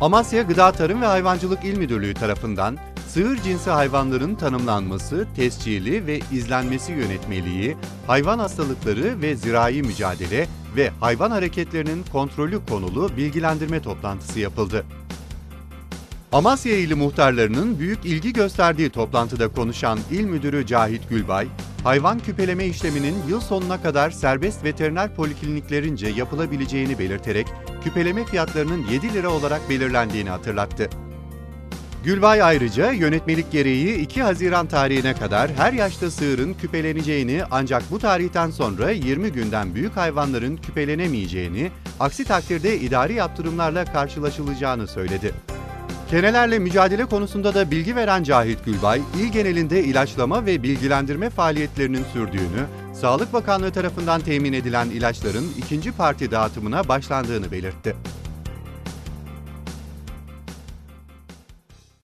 Amasya Gıda Tarım ve Hayvancılık İl Müdürlüğü tarafından sığır cinsi hayvanların tanımlanması, tescili ve izlenmesi yönetmeliği, hayvan hastalıkları ve zirai mücadele ve hayvan hareketlerinin kontrolü konulu bilgilendirme toplantısı yapıldı. Amasya ili muhtarlarının büyük ilgi gösterdiği toplantıda konuşan İl Müdürü Cahit Gülbay, hayvan küpeleme işleminin yıl sonuna kadar serbest veteriner polikliniklerince yapılabileceğini belirterek küpeleme fiyatlarının 7 lira olarak belirlendiğini hatırlattı. Gülbay ayrıca yönetmelik gereği 2 Haziran tarihine kadar her yaşta sığırın küpeleneceğini ancak bu tarihten sonra 20 günden büyük hayvanların küpelenemeyeceğini, aksi takdirde idari yaptırımlarla karşılaşılacağını söyledi. Kenelerle mücadele konusunda da bilgi veren Cahit Gülbay, il genelinde ilaçlama ve bilgilendirme faaliyetlerinin sürdüğünü, Sağlık Bakanlığı tarafından temin edilen ilaçların ikinci parti dağıtımına başlandığını belirtti.